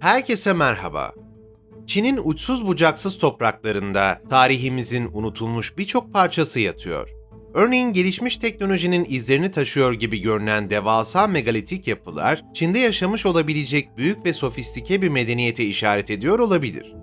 Herkese merhaba. Çin'in uçsuz bucaksız topraklarında tarihimizin unutulmuş birçok parçası yatıyor. Örneğin gelişmiş teknolojinin izlerini taşıyor gibi görünen devasa megalitik yapılar, Çin'de yaşamış olabilecek büyük ve sofistike bir medeniyete işaret ediyor olabilir.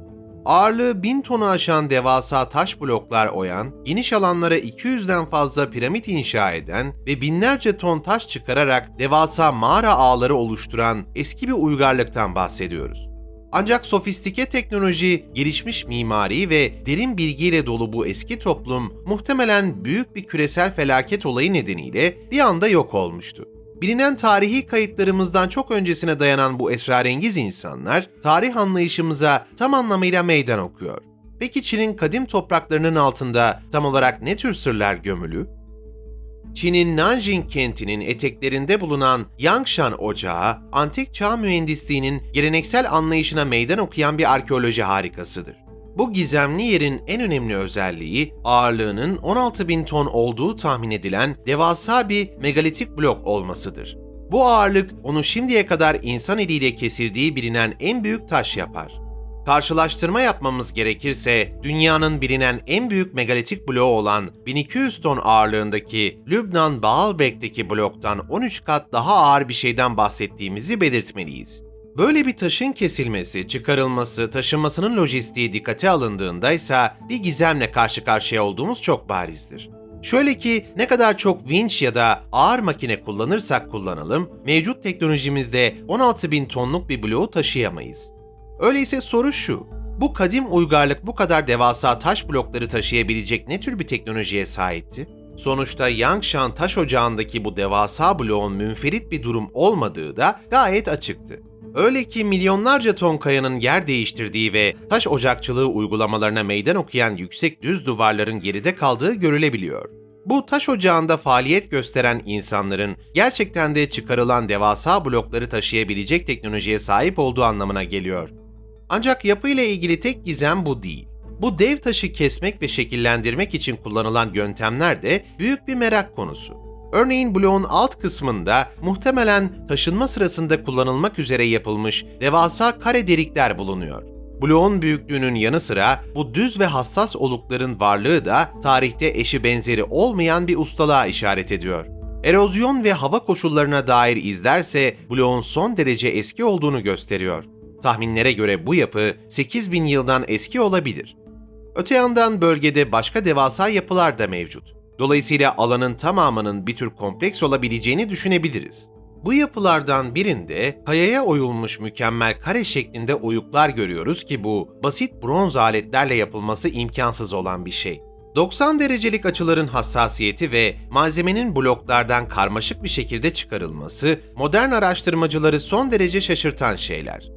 Ağırlığı 1000 tonu aşan devasa taş bloklar oyan, geniş alanlara 200'den fazla piramit inşa eden ve binlerce ton taş çıkararak devasa mağara ağları oluşturan eski bir uygarlıktan bahsediyoruz. Ancak sofistike teknoloji, gelişmiş mimari ve derin bilgiyle dolu bu eski toplum muhtemelen büyük bir küresel felaket olayı nedeniyle bir anda yok olmuştu. Bilinen tarihi kayıtlarımızdan çok öncesine dayanan bu esrarengiz insanlar, tarih anlayışımıza tam anlamıyla meydan okuyor. Peki Çin'in kadim topraklarının altında tam olarak ne tür sırlar gömülü? Çin'in Nanjing kentinin eteklerinde bulunan Yangshan Ocağı, antik çağ mühendisliğinin geleneksel anlayışına meydan okuyan bir arkeoloji harikasıdır. Bu gizemli yerin en önemli özelliği ağırlığının 16 bin ton olduğu tahmin edilen devasa bir megalitik blok olmasıdır. Bu ağırlık onu şimdiye kadar insan eliyle kesildiği bilinen en büyük taş yapar. Karşılaştırma yapmamız gerekirse dünyanın bilinen en büyük megalitik bloğu olan 1200 ton ağırlığındaki Lübnan Baalbek'teki bloktan 13 kat daha ağır bir şeyden bahsettiğimizi belirtmeliyiz. Böyle bir taşın kesilmesi, çıkarılması, taşınmasının lojistiği dikkate alındığında ise bir gizemle karşı karşıya olduğumuz çok barizdir. Şöyle ki ne kadar çok vinç ya da ağır makine kullanırsak kullanalım, mevcut teknolojimizde 16 bin tonluk bir bloğu taşıyamayız. Öyleyse soru şu, bu kadim uygarlık bu kadar devasa taş blokları taşıyabilecek ne tür bir teknolojiye sahipti? Sonuçta Yangshan taş ocağındaki bu devasa bloğun münferit bir durum olmadığı da gayet açıktı. Öyle ki milyonlarca ton kayanın yer değiştirdiği ve taş ocakçılığı uygulamalarına meydan okuyan yüksek düz duvarların geride kaldığı görülebiliyor. Bu taş ocağında faaliyet gösteren insanların gerçekten de çıkarılan devasa blokları taşıyabilecek teknolojiye sahip olduğu anlamına geliyor. Ancak yapıyla ilgili tek gizem bu değil. Bu dev taşı kesmek ve şekillendirmek için kullanılan yöntemler de büyük bir merak konusu. Örneğin bloğun alt kısmında muhtemelen taşınma sırasında kullanılmak üzere yapılmış devasa kare delikler bulunuyor. Bloğun büyüklüğünün yanı sıra bu düz ve hassas olukların varlığı da tarihte eşi benzeri olmayan bir ustalığa işaret ediyor. Erozyon ve hava koşullarına dair izlerse bloğun son derece eski olduğunu gösteriyor. Tahminlere göre bu yapı 8000 yıldan eski olabilir. Öte yandan bölgede başka devasa yapılar da mevcut. Dolayısıyla alanın tamamının bir tür kompleks olabileceğini düşünebiliriz. Bu yapılardan birinde kayaya oyulmuş mükemmel kare şeklinde oyuklar görüyoruz ki bu basit bronz aletlerle yapılması imkansız olan bir şey. 90 derecelik açıların hassasiyeti ve malzemenin bloklardan karmaşık bir şekilde çıkarılması modern araştırmacıları son derece şaşırtan şeyler.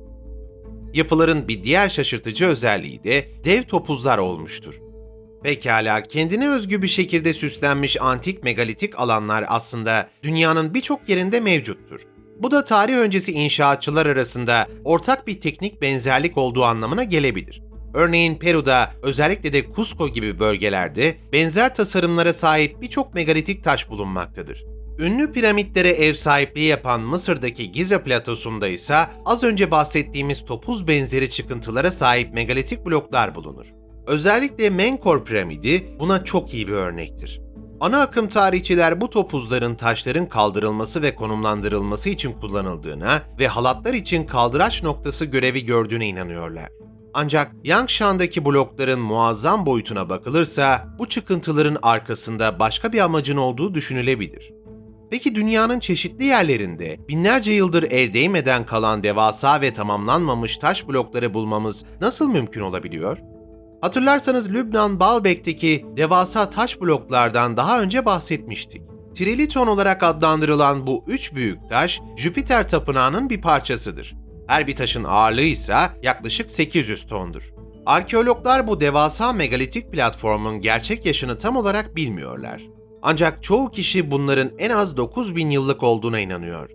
Yapıların bir diğer şaşırtıcı özelliği de dev topuzlar olmuştur. Pekala, kendine özgü bir şekilde süslenmiş antik megalitik alanlar aslında dünyanın birçok yerinde mevcuttur. Bu da tarih öncesi inşaatçılar arasında ortak bir teknik benzerlik olduğu anlamına gelebilir. Örneğin Peru'da, özellikle de Cusco gibi bölgelerde benzer tasarımlara sahip birçok megalitik taş bulunmaktadır. Ünlü piramitlere ev sahipliği yapan Mısır'daki Gize platosunda ise az önce bahsettiğimiz topuz benzeri çıkıntılara sahip megalitik bloklar bulunur. Özellikle Menkor piramidi buna çok iyi bir örnektir. Ana akım tarihçiler bu topuzların taşların kaldırılması ve konumlandırılması için kullanıldığına ve halatlar için kaldıraç noktası görevi gördüğüne inanıyorlar. Ancak Yangshan'daki blokların muazzam boyutuna bakılırsa bu çıkıntıların arkasında başka bir amacın olduğu düşünülebilir. Peki dünyanın çeşitli yerlerinde binlerce yıldır el değmeden kalan devasa ve tamamlanmamış taş blokları bulmamız nasıl mümkün olabiliyor? Hatırlarsanız Lübnan Baalbek'teki devasa taş bloklardan daha önce bahsetmiştik. Triliton olarak adlandırılan bu üç büyük taş, Jüpiter tapınağının bir parçasıdır. Her bir taşın ağırlığı ise yaklaşık 800 tondur. Arkeologlar bu devasa megalitik platformun gerçek yaşını tam olarak bilmiyorlar. Ancak çoğu kişi bunların en az 9000 yıllık olduğuna inanıyor.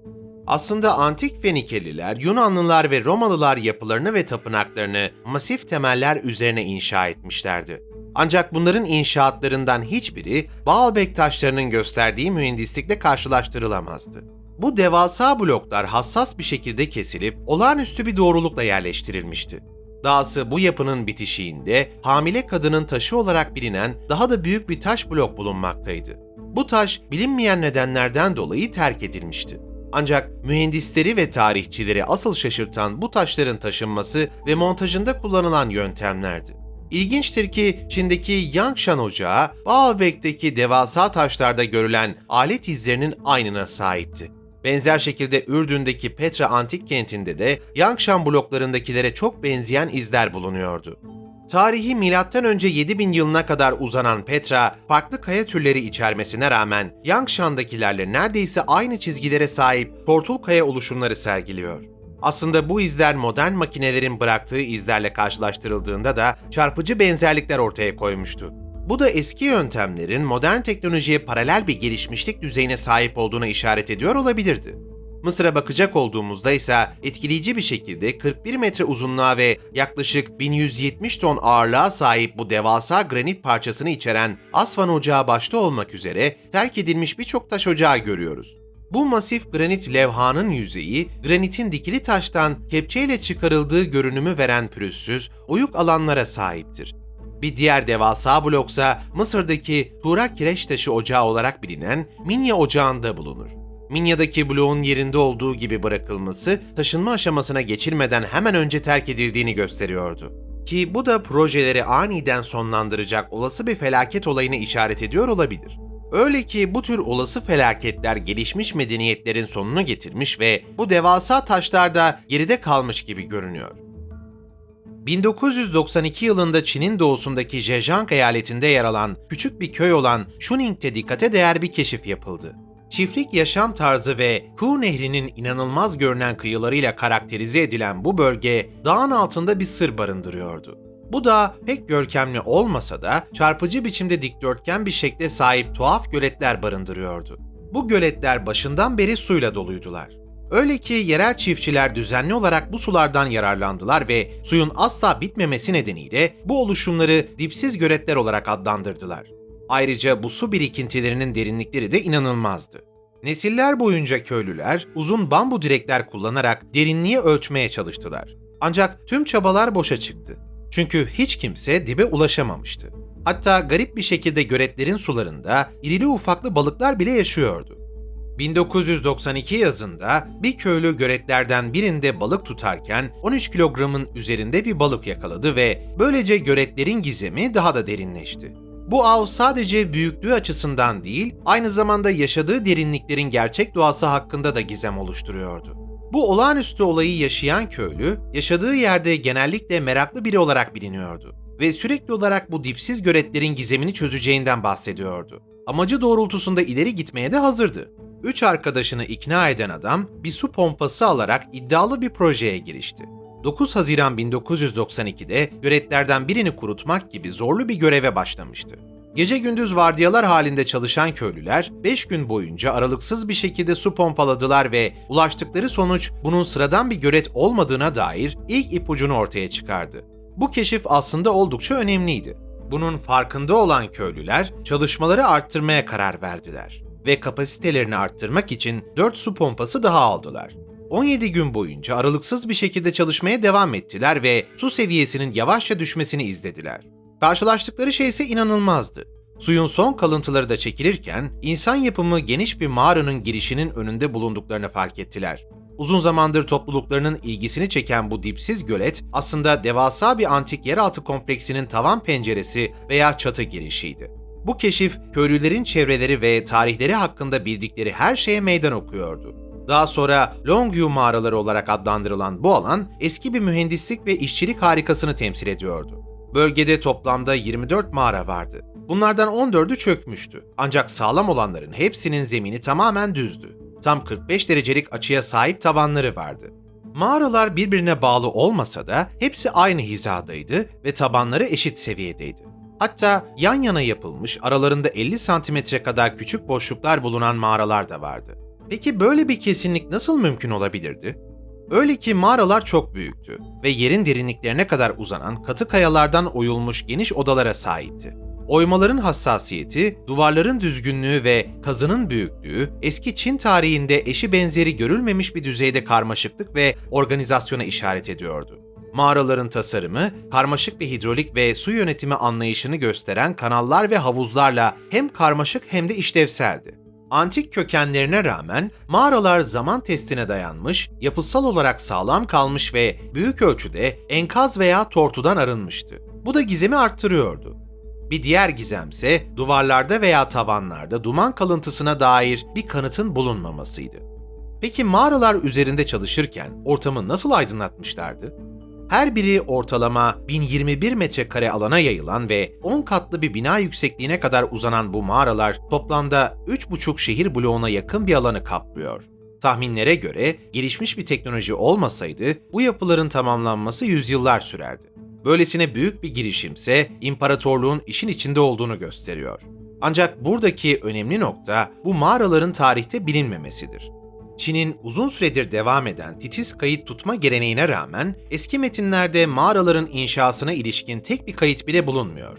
Aslında antik Fenikeliler, Yunanlılar ve Romalılar yapılarını ve tapınaklarını masif temeller üzerine inşa etmişlerdi. Ancak bunların inşaatlarından hiçbiri Baalbek taşlarının gösterdiği mühendislikle karşılaştırılamazdı. Bu devasa bloklar hassas bir şekilde kesilip olağanüstü bir doğrulukla yerleştirilmişti. Dahası bu yapının bitişiğinde hamile kadının taşı olarak bilinen daha da büyük bir taş blok bulunmaktaydı. Bu taş bilinmeyen nedenlerden dolayı terk edilmişti. Ancak mühendisleri ve tarihçileri asıl şaşırtan bu taşların taşınması ve montajında kullanılan yöntemlerdi. İlginçtir ki Çin'deki Yangshan Ocağı, Baalbek'teki devasa taşlarda görülen alet izlerinin aynına sahipti. Benzer şekilde Ürdün'deki Petra antik kentinde de Yangshan bloklarındakilere çok benzeyen izler bulunuyordu. Tarihi M.Ö. 7000 yılına kadar uzanan Petra, farklı kaya türleri içermesine rağmen Yangshan'dakilerle neredeyse aynı çizgilere sahip tortul kaya oluşumları sergiliyor. Aslında bu izler modern makinelerin bıraktığı izlerle karşılaştırıldığında da çarpıcı benzerlikler ortaya koymuştu. Bu da eski yöntemlerin modern teknolojiye paralel bir gelişmişlik düzeyine sahip olduğuna işaret ediyor olabilirdi. Mısır'a bakacak olduğumuzda ise etkileyici bir şekilde 41 metre uzunluğa ve yaklaşık 1170 ton ağırlığa sahip bu devasa granit parçasını içeren Asvan Ocağı başta olmak üzere terk edilmiş birçok taş ocağı görüyoruz. Bu masif granit levhanın yüzeyi, granitin dikili taştan kepçeyle çıkarıldığı görünümü veren pürüzsüz, oyuk alanlara sahiptir. Bir diğer devasa bloksa Mısır'daki Tuğra Kireç Taşı Ocağı olarak bilinen Minya Ocağı'nda bulunur. Minya'daki bloğun yerinde olduğu gibi bırakılması taşınma aşamasına geçilmeden hemen önce terk edildiğini gösteriyordu. Ki bu da projeleri aniden sonlandıracak olası bir felaket olayını işaret ediyor olabilir. Öyle ki bu tür olası felaketler gelişmiş medeniyetlerin sonunu getirmiş ve bu devasa taşlar da geride kalmış gibi görünüyor. 1992 yılında Çin'in doğusundaki Zhejiang eyaletinde yer alan küçük bir köy olan Shuning'de dikkate değer bir keşif yapıldı. Çiftlik yaşam tarzı ve Ku Nehri'nin inanılmaz görünen kıyılarıyla karakterize edilen bu bölge dağın altında bir sır barındırıyordu. Bu da pek görkemli olmasa da çarpıcı biçimde dikdörtgen bir şekle sahip tuhaf göletler barındırıyordu. Bu göletler başından beri suyla doluydular. Öyle ki yerel çiftçiler düzenli olarak bu sulardan yararlandılar ve suyun asla bitmemesi nedeniyle bu oluşumları dipsiz göletler olarak adlandırdılar. Ayrıca bu su birikintilerinin derinlikleri de inanılmazdı. Nesiller boyunca köylüler uzun bambu direkler kullanarak derinliği ölçmeye çalıştılar. Ancak tüm çabalar boşa çıktı. Çünkü hiç kimse dibe ulaşamamıştı. Hatta garip bir şekilde göletlerin sularında irili ufaklı balıklar bile yaşıyordu. 1992 yazında bir köylü göletlerden birinde balık tutarken 13 kilogramın üzerinde bir balık yakaladı ve böylece göletlerin gizemi daha da derinleşti. Bu av sadece büyüklüğü açısından değil, aynı zamanda yaşadığı derinliklerin gerçek doğası hakkında da gizem oluşturuyordu. Bu olağanüstü olayı yaşayan köylü, yaşadığı yerde genellikle meraklı biri olarak biliniyordu ve sürekli olarak bu dipsiz göletlerin gizemini çözeceğinden bahsediyordu. Amacı doğrultusunda ileri gitmeye de hazırdı. Üç arkadaşını ikna eden adam bir su pompası alarak iddialı bir projeye girişti. 9 Haziran 1992'de göletlerden birini kurutmak gibi zorlu bir göreve başlamıştı. Gece gündüz vardiyalar halinde çalışan köylüler 5 gün boyunca aralıksız bir şekilde su pompaladılar ve ulaştıkları sonuç bunun sıradan bir gölet olmadığına dair ilk ipucunu ortaya çıkardı. Bu keşif aslında oldukça önemliydi. Bunun farkında olan köylüler çalışmaları arttırmaya karar verdiler ve kapasitelerini arttırmak için 4 su pompası daha aldılar. 17 gün boyunca aralıksız bir şekilde çalışmaya devam ettiler ve su seviyesinin yavaşça düşmesini izlediler. Karşılaştıkları şey ise inanılmazdı. Suyun son kalıntıları da çekilirken insan yapımı geniş bir mağaranın girişinin önünde bulunduklarını fark ettiler. Uzun zamandır topluluklarının ilgisini çeken bu dipsiz gölet aslında devasa bir antik yeraltı kompleksinin tavan penceresi veya çatı girişiydi. Bu keşif köylülerin çevreleri ve tarihleri hakkında bildikleri her şeye meydan okuyordu. Daha sonra Longview mağaraları olarak adlandırılan bu alan eski bir mühendislik ve işçilik harikasını temsil ediyordu. Bölgede toplamda 24 mağara vardı. Bunlardan 14'ü çökmüştü. Ancak sağlam olanların hepsinin zemini tamamen düzdü. Tam 45 derecelik açıya sahip tavanları vardı. Mağaralar birbirine bağlı olmasa da hepsi aynı hizadaydı ve tabanları eşit seviyedeydi. Hatta yan yana yapılmış aralarında 50 santimetre kadar küçük boşluklar bulunan mağaralar da vardı. Peki böyle bir kesinlik nasıl mümkün olabilirdi? Öyle ki mağaralar çok büyüktü ve yerin derinliklerine kadar uzanan katı kayalardan oyulmuş geniş odalara sahipti. Oymaların hassasiyeti, duvarların düzgünlüğü ve kazının büyüklüğü, eski Çin tarihinde eşi benzeri görülmemiş bir düzeyde karmaşıklık ve organizasyona işaret ediyordu. Mağaraların tasarımı, karmaşık bir hidrolik ve su yönetimi anlayışını gösteren kanallar ve havuzlarla hem karmaşık hem de işlevseldi. Antik kökenlerine rağmen mağaralar zaman testine dayanmış, yapısal olarak sağlam kalmış ve büyük ölçüde enkaz veya tortudan arınmıştı. Bu da gizemi arttırıyordu. Bir diğer gizemse duvarlarda veya tavanlarda duman kalıntısına dair bir kanıtın bulunmamasıydı. Peki mağaralar üzerinde çalışırken ortamı nasıl aydınlatmışlardı? Her biri ortalama 1021 metrekare alana yayılan ve 10 katlı bir bina yüksekliğine kadar uzanan bu mağaralar toplamda 3,5 şehir bloğuna yakın bir alanı kaplıyor. Tahminlere göre gelişmiş bir teknoloji olmasaydı bu yapıların tamamlanması yüzyıllar sürerdi. Böylesine büyük bir girişimse imparatorluğun işin içinde olduğunu gösteriyor. Ancak buradaki önemli nokta bu mağaraların tarihte bilinmemesidir. Çin'in uzun süredir devam eden titiz kayıt tutma geleneğine rağmen eski metinlerde mağaraların inşasına ilişkin tek bir kayıt bile bulunmuyor.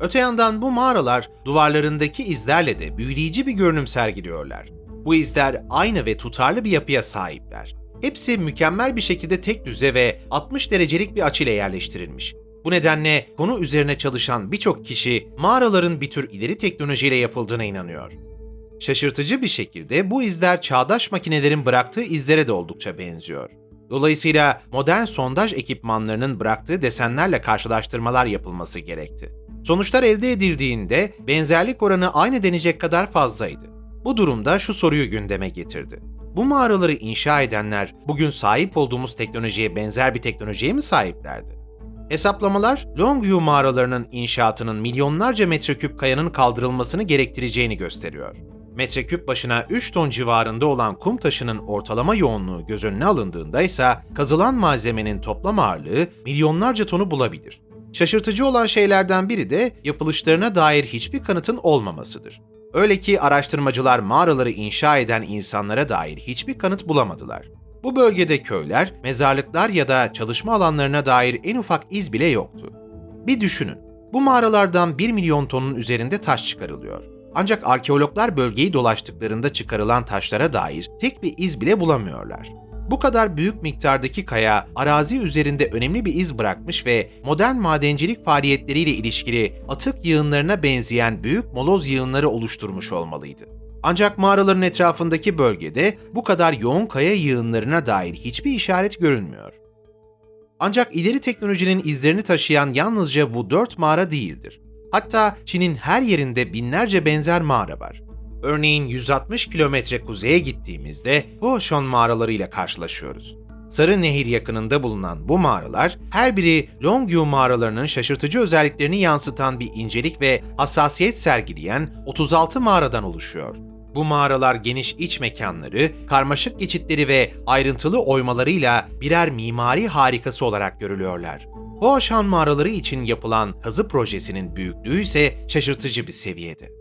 Öte yandan bu mağaralar duvarlarındaki izlerle de büyüleyici bir görünüm sergiliyorlar. Bu izler aynı ve tutarlı bir yapıya sahipler. Hepsi mükemmel bir şekilde tek düze ve 60 derecelik bir açıyla yerleştirilmiş. Bu nedenle konu üzerine çalışan birçok kişi mağaraların bir tür ileri teknolojiyle yapıldığına inanıyor. Şaşırtıcı bir şekilde bu izler çağdaş makinelerin bıraktığı izlere de oldukça benziyor. Dolayısıyla modern sondaj ekipmanlarının bıraktığı desenlerle karşılaştırmalar yapılması gerekti. Sonuçlar elde edildiğinde benzerlik oranı aynı denecek kadar fazlaydı. Bu durumda şu soruyu gündeme getirdi. Bu mağaraları inşa edenler bugün sahip olduğumuz teknolojiye benzer bir teknolojiye mi sahiplerdi? Hesaplamalar, Longview mağaralarının inşaatının milyonlarca metreküp kayanın kaldırılmasını gerektireceğini gösteriyor. Metreküp başına 3 ton civarında olan kum taşının ortalama yoğunluğu göz önüne alındığında ise kazılan malzemenin toplam ağırlığı milyonlarca tonu bulabilir. Şaşırtıcı olan şeylerden biri de yapılışlarına dair hiçbir kanıtın olmamasıdır. Öyle ki araştırmacılar mağaraları inşa eden insanlara dair hiçbir kanıt bulamadılar. Bu bölgede köyler, mezarlıklar ya da çalışma alanlarına dair en ufak iz bile yoktu. Bir düşünün, bu mağaralardan 1 milyon tonun üzerinde taş çıkarılıyor. Ancak arkeologlar bölgeyi dolaştıklarında çıkarılan taşlara dair tek bir iz bile bulamıyorlar. Bu kadar büyük miktardaki kaya arazi üzerinde önemli bir iz bırakmış ve modern madencilik faaliyetleriyle ilişkili atık yığınlarına benzeyen büyük moloz yığınları oluşturmuş olmalıydı. Ancak mağaraların etrafındaki bölgede bu kadar yoğun kaya yığınlarına dair hiçbir işaret görünmüyor. Ancak ileri teknolojinin izlerini taşıyan yalnızca bu dört mağara değildir. Hatta Çin'in her yerinde binlerce benzer mağara var. Örneğin 160 kilometre kuzeye gittiğimizde Huoshon mağaraları ile karşılaşıyoruz. Sarı Nehir yakınında bulunan bu mağaralar her biri Longyu mağaralarının şaşırtıcı özelliklerini yansıtan bir incelik ve hassasiyet sergileyen 36 mağaradan oluşuyor. Bu mağaralar geniş iç mekanları, karmaşık geçitleri ve ayrıntılı oymalarıyla birer mimari harikası olarak görülüyorlar. Huashan mağaraları için yapılan kazı projesinin büyüklüğü ise şaşırtıcı bir seviyede.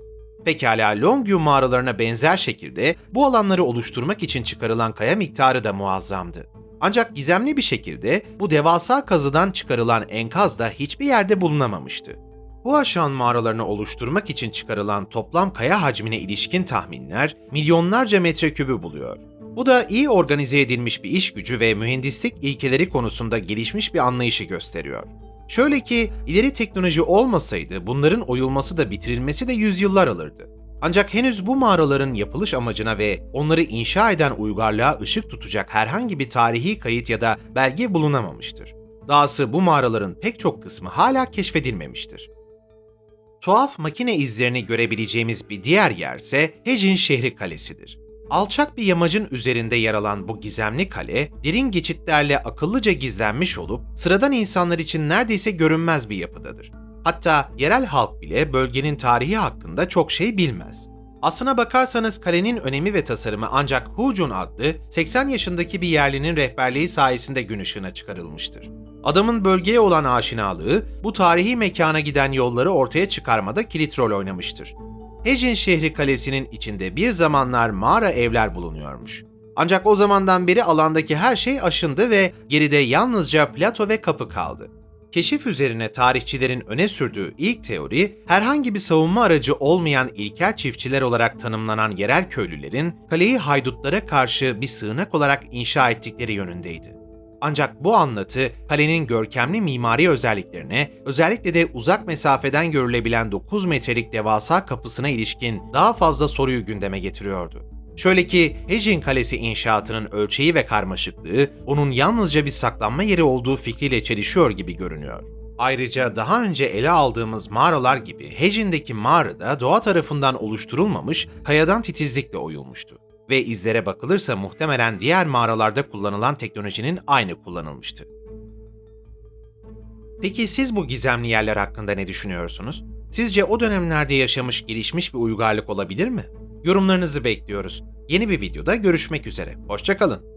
Pekala Longview mağaralarına benzer şekilde bu alanları oluşturmak için çıkarılan kaya miktarı da muazzamdı. Ancak gizemli bir şekilde bu devasa kazıdan çıkarılan enkaz da hiçbir yerde bulunamamıştı. Huashan mağaralarını oluşturmak için çıkarılan toplam kaya hacmine ilişkin tahminler milyonlarca metrekübü buluyor. Bu da iyi organize edilmiş bir iş gücü ve mühendislik ilkeleri konusunda gelişmiş bir anlayışı gösteriyor. Şöyle ki ileri teknoloji olmasaydı bunların oyulması da bitirilmesi de yüzyıllar alırdı. Ancak henüz bu mağaraların yapılış amacına ve onları inşa eden uygarlığa ışık tutacak herhangi bir tarihi kayıt ya da belge bulunamamıştır. Dahası bu mağaraların pek çok kısmı hala keşfedilmemiştir. Tuhaf makine izlerini görebileceğimiz bir diğer yerse Hejin şehri kalesidir. Alçak bir yamacın üzerinde yer alan bu gizemli kale, derin geçitlerle akıllıca gizlenmiş olup sıradan insanlar için neredeyse görünmez bir yapıdadır. Hatta yerel halk bile bölgenin tarihi hakkında çok şey bilmez. Aslına bakarsanız kalenin önemi ve tasarımı ancak Hu adlı 80 yaşındaki bir yerlinin rehberliği sayesinde gün ışığına çıkarılmıştır. Adamın bölgeye olan aşinalığı bu tarihi mekana giden yolları ortaya çıkarmada kilit rol oynamıştır. Hejin şehri kalesinin içinde bir zamanlar mağara evler bulunuyormuş. Ancak o zamandan beri alandaki her şey aşındı ve geride yalnızca plato ve kapı kaldı. Keşif üzerine tarihçilerin öne sürdüğü ilk teori, herhangi bir savunma aracı olmayan ilkel çiftçiler olarak tanımlanan yerel köylülerin kaleyi haydutlara karşı bir sığınak olarak inşa ettikleri yönündeydi. Ancak bu anlatı kalenin görkemli mimari özelliklerine, özellikle de uzak mesafeden görülebilen 9 metrelik devasa kapısına ilişkin daha fazla soruyu gündeme getiriyordu. Şöyle ki Hejin Kalesi inşaatının ölçeği ve karmaşıklığı onun yalnızca bir saklanma yeri olduğu fikriyle çelişiyor gibi görünüyor. Ayrıca daha önce ele aldığımız mağaralar gibi Hejin'deki mağara da doğa tarafından oluşturulmamış, kayadan titizlikle oyulmuştu. Ve izlere bakılırsa muhtemelen diğer mağaralarda kullanılan teknolojinin aynı kullanılmıştı. Peki siz bu gizemli yerler hakkında ne düşünüyorsunuz? Sizce o dönemlerde yaşamış gelişmiş bir uygarlık olabilir mi? Yorumlarınızı bekliyoruz. Yeni bir videoda görüşmek üzere. Hoşçakalın.